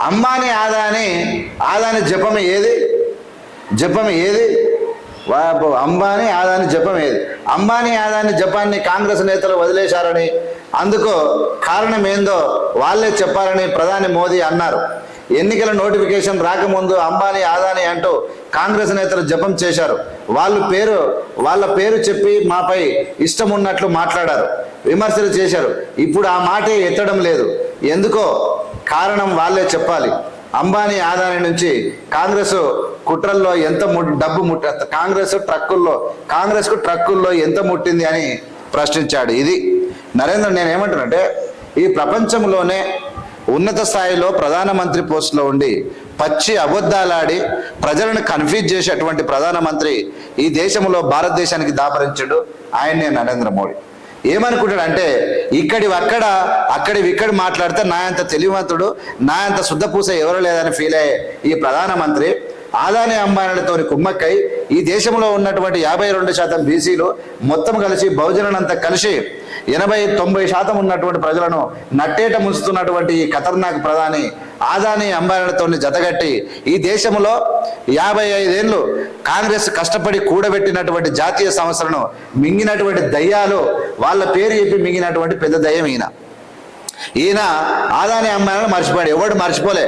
అంబానీ ఆదాని ఆదాని జపం ఏది? జపం ఏది? వా- అంబానీ ఆదాని జపం ఏది? అంబానీ ఆదాని జపాన్ని కాంగ్రెస్ నేతలు వదిలేశారని అందుకు కారణం ఏందో వాళ్ళే చెప్పాలని ప్రధాని మోదీ అన్నారు. ఎన్నికల నోటిఫికేషన్ రాకముందు అంబానీ ఆదాని అంటూ కాంగ్రెస్ నేతలు జపం చేశారు. వాళ్ళు పేరు వాళ్ళ పేరు చెప్పి మాపై ఇష్టం ఉన్నట్లు మాట్లాడారు విమర్శలు చేశారు. ఇప్పుడు ఆ మాటే ఎత్తడం లేదు. ఎందుకో కారణం వాళ్ళే చెప్పాలి. అంబానీ ఆదాని నుంచి కాంగ్రెస్ కుట్రల్లో ఎంత ము- డబ్బు ముట్ట కాంగ్రెస్ ట్రక్కుల్లో కాంగ్రెస్కు ట్రక్కుల్లో ఎంత ముట్టింది అని ప్రశ్నించాడు ఇది. నరేంద్ర నేను ఏమంటానంటే ఈ ప్రపంచంలోనే ఉన్నత స్థాయిలో ప్రధానమంత్రి పోస్టులో ఉండి పచ్చి అబద్ధాలాడి ప్రజలను కన్ఫ్యూజ్ చేసేటువంటి ప్రధానమంత్రి ఈ దేశంలో భారతదేశానికి దాపరించడు ఆయన్నే నరేంద్ర మోడీ. ఏమనుకుంటాడు అంటే ఇక్కడి అక్కడ అక్కడి ఇక్కడ మాట్లాడితే నా అంత తెలివంతుడు నా అంత శుద్ధపూస ఎవరు లేదని ఫీల్ అయ్యే ఈ ప్రధానమంత్రి ఆదాని అంబానీలతో కుమ్మక్కై ఈ దేశంలో ఉన్నటువంటి యాభై రెండు శాతం బీసీలు మొత్తం కలిసి బహుజనులంతా కలిసి ఎనభై తొంభై శాతం ఉన్నటువంటి ప్రజలను నట్టేట ముంచుతున్నటువంటి ఈ ఖతర్నాక్ ప్రధాని ఆదాని అంబానీలతో జతగట్టి ఈ దేశంలో యాభై ఐదేళ్ళు కాంగ్రెస్ కష్టపడి కూడబెట్టినటువంటి జాతీయ సంస్థలను మింగినటువంటి దయ్యాలు వాళ్ళ పేరు చెప్పి మింగినటువంటి పెద్ద దయ్యం ఈయన. ఈయన ఆదాని అంబానీలను మర్చిపోయాడు. ఎవడు మర్చిపోలే.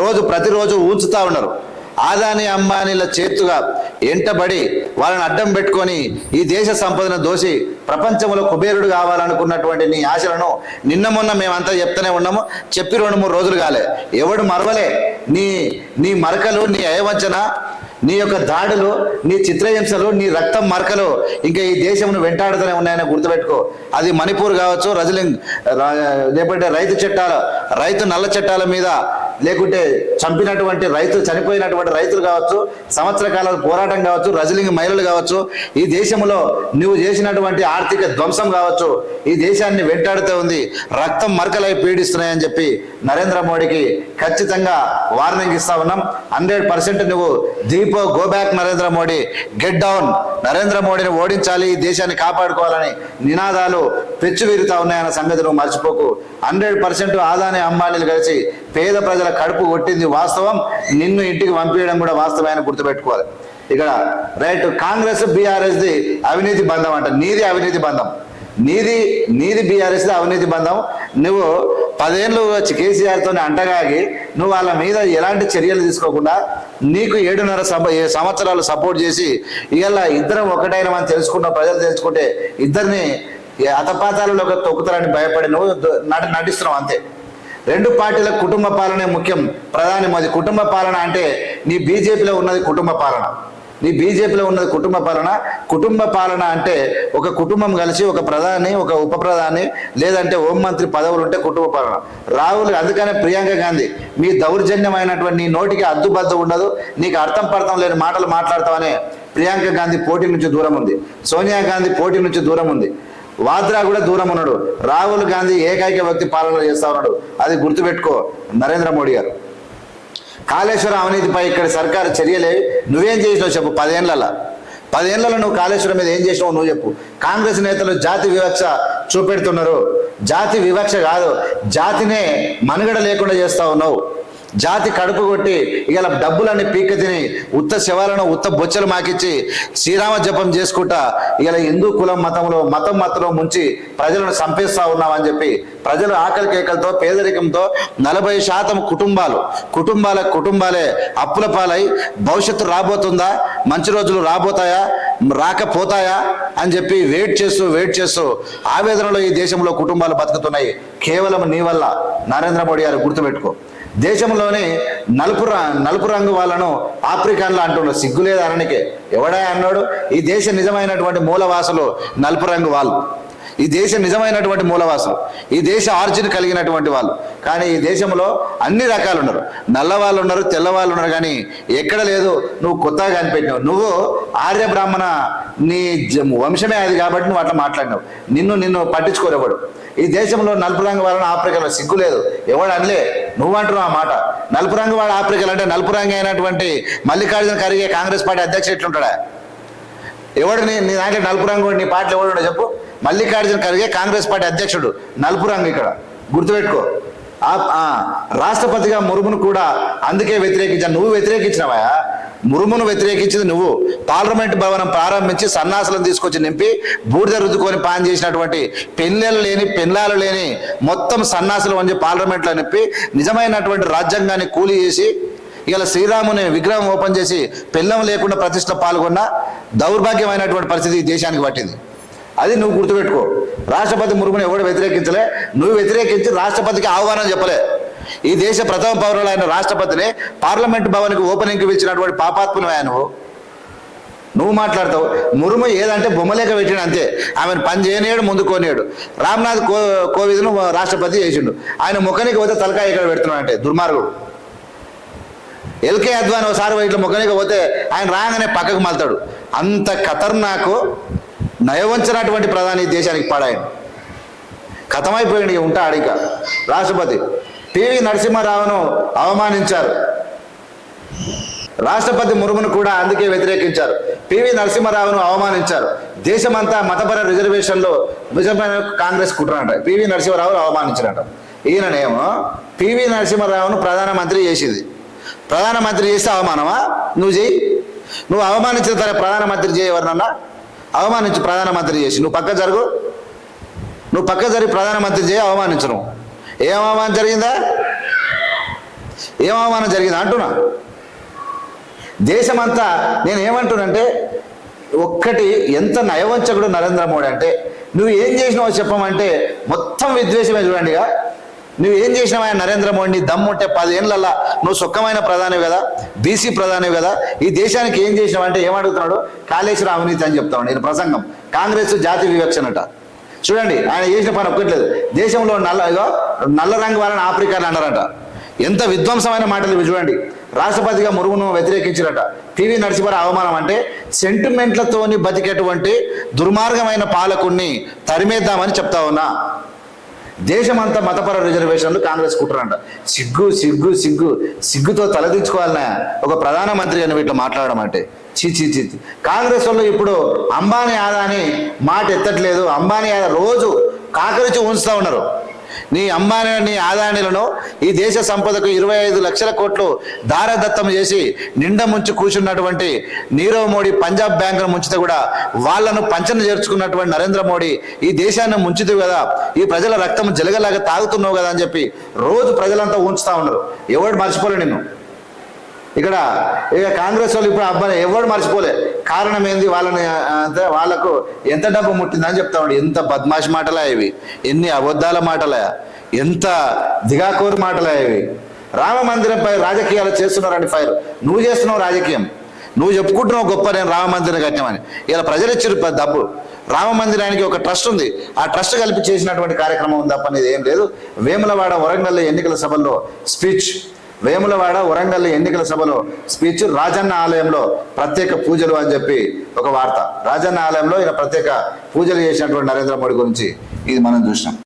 రోజు ప్రతిరోజు ఊంచుతా ఉన్నారు. ఆదాని అంబానీల చేతుగా ఎంటబడి వాళ్ళని అడ్డం పెట్టుకొని ఈ దేశ సంపదను దోసి ప్రపంచంలో కుబేరుడు కావాలనుకున్నటువంటి నీ ఆశలను నిన్న మొన్న మేమంతా చెప్తూనే ఉన్నాము. చెప్పి రెండు మూడు రోజులు కాలే. ఎవడు మరవలే. నీ నీ మరకలు నీ అయవంచన నీ యొక్క దాడులు నీ చిత్రహింసలు నీ రక్తం మరకలు ఇంకా ఈ దేశంను వెంటాడుతూనే ఉన్నాయని గుర్తుపెట్టుకో. అది మణిపూర్ కావచ్చు రజలింగ్ లేకపోతే రైతు చట్టాల రైతు నల్ల చట్టాల మీద లేకుంటే చంపినటువంటి రైతు చనిపోయినటువంటి రైతులు కావచ్చు సంవత్సర కాల పోరాటం కావచ్చు రజలింగ్ మహిళలు కావచ్చు ఈ దేశంలో నువ్వు చేసినటువంటి ఆర్థిక ధ్వంసం కావచ్చు ఈ దేశాన్ని వెంటాడుతూ ఉంది రక్తం మరకలై పీడిస్తున్నాయని చెప్పి నరేంద్ర మోడీకి ఖచ్చితంగా వార్నింగ్ ఇస్తా ఉన్నాం. హండ్రెడ్ పర్సెంట్ నువ్వు దీపో go back Narendra Modi get down. Narendra మోడీని ఓడించాలి ఈ దేశాన్ని కాపాడుకోవాలని నినాదాలు పెచ్చువీరుతా ఉన్నాయన్న సంగతి నువ్వు మర్చిపోకు. హండ్రెడ్ పర్సెంట్ ఆదాని అంబానీలు కలిసి పేద ప్రజల కడుపు కొట్టింది వాస్తవం. నిన్ను ఇంటికి పంపించడం కూడా వాస్తవాన్ని గుర్తుపెట్టుకోవాలి. ఇక్కడ రైట్ కాంగ్రెస్ బీఆర్ఎస్ది అవినీతి బంధం అంట. నీది అవినీతి బంధం. నీది నీది బీఆర్ఎస్ది అవినీతి బంధం. నువ్వు పదేళ్ళు వచ్చి కేసీఆర్తో అంటగాగి నువ్వు వాళ్ళ మీద ఎలాంటి చర్యలు తీసుకోకుండా నీకు ఏడున్నర సభ సంవత్సరాలు సపోర్ట్ చేసి ఇలా ఇద్దరం ఒకటైన మనం తెలుసుకున్న ప్రజలు తెలుసుకుంటే ఇద్దరిని అతపాతాలలోకి తొక్కుతారని భయపడి నువ్వు నటిస్తున్నావు అంతే. రెండు పార్టీల కుటుంబ పాలనే ముఖ్యం. ప్రధాని మోదీ కుటుంబ పాలన అంటే నీ బీజేపీలో ఉన్నది కుటుంబ పాలన. నీ బీజేపీలో ఉన్నది కుటుంబ పాలన. కుటుంబ పాలన అంటే ఒక కుటుంబం కలిసి ఒక ప్రధాని ఒక ఉప ప్రధాని లేదంటే హోం మంత్రి పదవులు ఉంటే కుటుంబ పాలన. రాహుల్ అందుకనే ప్రియాంక గాంధీ మీ దౌర్జన్యమైనటువంటి నీ నోటికి అద్దుబద్దు ఉండదు నీకు అర్థం పడతాం లేని మాటలు మాట్లాడతామనే ప్రియాంక గాంధీ పోటీ నుంచి దూరం ఉంది. సోనియా గాంధీ పోటీ నుంచి దూరం ఉంది. వాద్రా కూడా దూరం ఉన్నాడు. రాహుల్ గాంధీ ఏకైక వ్యక్తి పాలన చేస్తా ఉన్నాడు. అది గుర్తుపెట్టుకో నరేంద్ర మోడీ గారు. కాళేశ్వరం అవినీతిపై ఇక్కడ సర్కారు చర్యలే నువ్వేం చేసినావు చెప్పు పదేళ్ళలో పదేళ్ళలో నువ్వు కాళేశ్వరం మీద ఏం చేసినావు నువ్వు చెప్పు. కాంగ్రెస్ నేతలు జాతి వివక్ష చూపెడుతున్నారు. జాతి వివక్ష కాదు జాతినే మనుగడ లేకుండా చేస్తా ఉన్నావు. జాతి కడుపు కొట్టి ఇవాళ డబ్బులన్నీ పీక తిని ఉత్త శవాలను ఉత్త బొచ్చలు మాకిచ్చి శ్రీరామ జపం చేసుకుంటా ఇవాళ హిందూ కులం మతంలో మతం మతంలో ముంచి ప్రజలను చంపేస్తా ఉన్నామని చెప్పి ప్రజలు ఆకలి కేకలతో పేదరికంతో నలభై శాతం కుటుంబాలు కుటుంబాల కుటుంబాలే అప్పుల పాలై భవిష్యత్తు రాబోతుందా మంచి రోజులు రాబోతాయా రాకపోతాయా అని చెప్పి వెయిట్ చేస్తూ వెయిట్ చేస్తూ ఆవేదనలో ఈ దేశంలో కుటుంబాలు బతుకుతున్నాయి. కేవలం నీ వల్ల. నరేంద్ర మోడీ గారు గుర్తుపెట్టుకో. దేశంలోని నలుపు నలుపు రంగు వాళ్ళను ఆఫ్రికన్లు అంటున్నారు సిగ్గులేదు అననికే ఎవడా అన్నాడు? ఈ దేశ నిజమైనటువంటి మూలవాసులు నలుపు రంగు వాళ్ళు. ఈ దేశ నిజమైనటువంటి మూలవాసులు. ఈ దేశ ఆర్జిన్ కలిగినటువంటి వాళ్ళు. కానీ ఈ దేశంలో అన్ని రకాలు ఉన్నారు నల్ల వాళ్ళు ఉన్నారు తెల్లవాళ్ళు ఉన్నారు కానీ ఎక్కడ లేదు. నువ్వు కొత్తగా కనిపెట్టినావు. నువ్వు ఆర్య బ్రాహ్మణ నీ జ- వంశమే అది కాబట్టి నువ్వు అట్లా మాట్లాడినావు. నిన్ను నిన్ను పట్టించుకోరేవాడు ఈ దేశంలో నలుపు రంగు వాళ్ళని ఆఫ్రికాలో సిగ్గు లేదు. ఎవడు అనలే. నువ్వు ఆ మాట. నలుపు రంగు వాడు ఆఫ్రికాలో అంటే నలుపు రంగు అయినటువంటి మల్లికార్జున ఖర్గే కాంగ్రెస్ పార్టీ అధ్యక్షుడు ఎట్లుంటాడా? ఎవడు నీ నీ దాంట్లో నలుపు రంగు నీ పార్టీలు ఎవడు చెప్పు? మల్లికార్జున ఖర్గే కాంగ్రెస్ పార్టీ అధ్యక్షుడు. నలుపు రంగు ఇక్కడ. గుర్తుపెట్టుకో. రాష్ట్రపతిగా మురుమును కూడా అందుకే వ్యతిరేకించాను నువ్వు వ్యతిరేకించినవా మురుమును వ్యతిరేకించింది నువ్వు. పార్లమెంట్ భవనం ప్రారంభించి సన్నాసులను తీసుకొచ్చి నింపి బూడిద రుద్దుకొని పాన్ చేసినటువంటి పెళ్ళలు లేని పెళ్ళాలు లేని మొత్తం సన్నాసులు వంచి పార్లమెంట్లో నింపి నిజమైనటువంటి రాజ్యాంగాన్ని కూలి చేసి ఇలా శ్రీరాముని విగ్రహం ఓపెన్ చేసి పెళ్ళం లేకుండా ప్రతిష్ట పాల్గొన్న దౌర్భాగ్యమైనటువంటి పరిస్థితి ఈ దేశానికి పట్టింది. అది నువ్వు గుర్తుపెట్టుకో. రాష్ట్రపతి మురుమును ఎవడు వ్యతిరేకించలే? నువ్వు వ్యతిరేకించి రాష్ట్రపతికి ఆహ్వానం చెప్పలే. ఈ దేశ ప్రథమ పౌరులైన రాష్ట్రపతిని పార్లమెంట్ భవన్కి ఓపెనింగ్కి పిలిచినటువంటి పాపాత్మను నువ్వు నువ్వు మాట్లాడతావు. మురుము ఏదంటే బొమ్మలేక పెట్టిన అంతే. ఆమెను పని చేయనేడు ముందు కోనేడు రామ్నాథ్ కో కోవిద్ను రాష్ట్రపతి చేసిండు. ఆయన ముఖానికి పోతే తలకాయ ఇక్కడ పెడుతున్నాడు అంటే దుర్మార్గుడు. ఎల్కే అద్వాన్ ఒకసారి ఇట్లా ముఖనికి పోతే ఆయన రాగానే పక్కకు మళ్తాడు. అంత ఖతర్నాకు నయవంచినటువంటి ప్రధాని ఈ దేశానికి పాడాయను. కథమైపోయింది ఉంటా ఇంకా. రాష్ట్రపతి పివి నరసింహారావును అవమానించారు. రాష్ట్రపతి ముర్మును కూడా అందుకే వ్యతిరేకించారు. పివి నరసింహారావును అవమానించారు. దేశమంతా మతపర రిజర్వేషన్లో నిజమైన కాంగ్రెస్ కుట్రనంట. పివి నరసింహారావును అవమానించినట ఈయననేమో పివి నరసింహారావును ప్రధానమంత్రి చేసింది. ప్రధానమంత్రి చేస్తే అవమానమా? నువ్వు చేయి. నువ్వు అవమానించిన తర్వాత ప్రధానమంత్రి చేయవరనన్నా అవమానించు ప్రధానమంత్రి చేసి. నువ్వు పక్క జరుగు. నువ్వు పక్క జరిగి ప్రధానమంత్రి చేయి అవమానించను. ఏం అవమానం జరిగిందా? ఏం అవమానం జరిగిందా? అంటున్నా. దేశమంతా నేను ఏమంటున్నానంటే ఒక్కటి ఎంత నయవంచకుడు నరేంద్ర మోడీ అంటే నువ్వు ఏం చేసినావో చెప్పమంటే మొత్తం విద్వేషమే చూడండిగా. నువ్వు ఏం చేసినావా నరేంద్ర మోడీ దమ్ముంటే పదేళ్ళల్లా నువ్వు సుఖమైన ప్రధాని కదా బీసీ ప్రధాని కదా ఈ దేశానికి ఏం చేసినావు అంటే ఏమడుగుతున్నాడు? కాళేశ్వర అవినీతి అని చెప్తావు. నేను ప్రసంగం. కాంగ్రెస్ జాతి వివక్షనట. చూడండి ఆయన చేసిన పని ఒక్కట్లేదు. దేశంలో నల్ల నల్ల రంగు వాళ్ళని ఆఫ్రికాని అన్నారట. ఎంత విధ్వంసమైన మాటలు చూడండి. రాష్ట్రపతిగా మురుగును వ్యతిరేకించారట. పివి నరసింహారావు అవమానం అంటే సెంటిమెంట్లతోని బతికేటువంటి దుర్మార్గమైన పాలకుణ్ణి తరిమేద్దామని చెప్తా ఉన్నా. దేశమంతా మతపర రిజర్వేషన్లు కాంగ్రెస్ కుట్రంట సిగ్గు సిగ్గు సిగ్గు సిగ్గుతో తలదించుకోవాలనే ఒక ప్రధానమంత్రి అని వీటిలో మాట్లాడడం అంటే. చీ చీ కాంగ్రెస్ వాళ్ళు ఇప్పుడు అంబానీ ఆదాని మాట ఎత్తట్లేదు. అంబానీ ఆదా రోజు కాకరించి ఉంచుతా ఉన్నారు. నీ అంబానీ నీ ఆదానీలను ఈ దేశ సంపదకు ఇరవై ఐదు లక్షల కోట్లు దారదత్తం చేసి నిండా ముంచి కూర్చున్నటువంటి నీరవ్ మోడీ పంజాబ్ బ్యాంకును ముంచితే కూడా వాళ్ళను పంచన చేర్చుకున్నటువంటి నరేంద్ర మోడీ ఈ దేశాన్ని ముంచుతూ కదా ఈ ప్రజల రక్తం జలగలాగా తాగుతున్నావు కదా అని చెప్పి రోజు ప్రజలంతా ఉంచుతా ఉన్నారు. ఎవడు మర్చిపోలే నిన్ను? ఇక్కడ ఇక కాంగ్రెస్ వాళ్ళు ఇప్పుడు అబ్బాయి ఎవరు మర్చిపోలే. కారణం ఏంది? వాళ్ళని అంటే వాళ్ళకు ఎంత డబ్బు ముట్టిందని చెప్తా ఉండే. ఎంత బద్మాష్ మాటలా ఇవి? ఎన్ని అబద్ధాల మాటలా? ఎంత దిగాకోరు మాటలా ఇవి? రామ మందిరంపై రాజకీయాలు చేస్తున్నారని ఫైర్. నువ్వు చేస్తున్నావు రాజకీయం. నువ్వు చెప్పుకుంటున్నావు గొప్ప నేను రామ మందిరం కట్టామని ఇలా ప్రజలు ఇచ్చారు డబ్బు. రామ మందిరానికి ఒక ట్రస్ట్ ఉంది. ఆ ట్రస్ట్ కలిపి చేసినటువంటి కార్యక్రమం ఉంది తప్ప అనేది ఏం లేదు. వేములవాడ వరంగల్ ఎన్నికల సభల్లో స్పీచ్. వేములవాడ వరంగల్ ఎన్నికల సభలో స్పీచ్ రాజన్న ఆలయంలో ప్రత్యేక పూజలు అని చెప్పి ఒక వార్త. రాజన్న ఆలయంలో ఈయన ప్రత్యేక పూజలు చేసినటువంటి నరేంద్ర మోడీ గురించి ఇది మనం చూసినాం.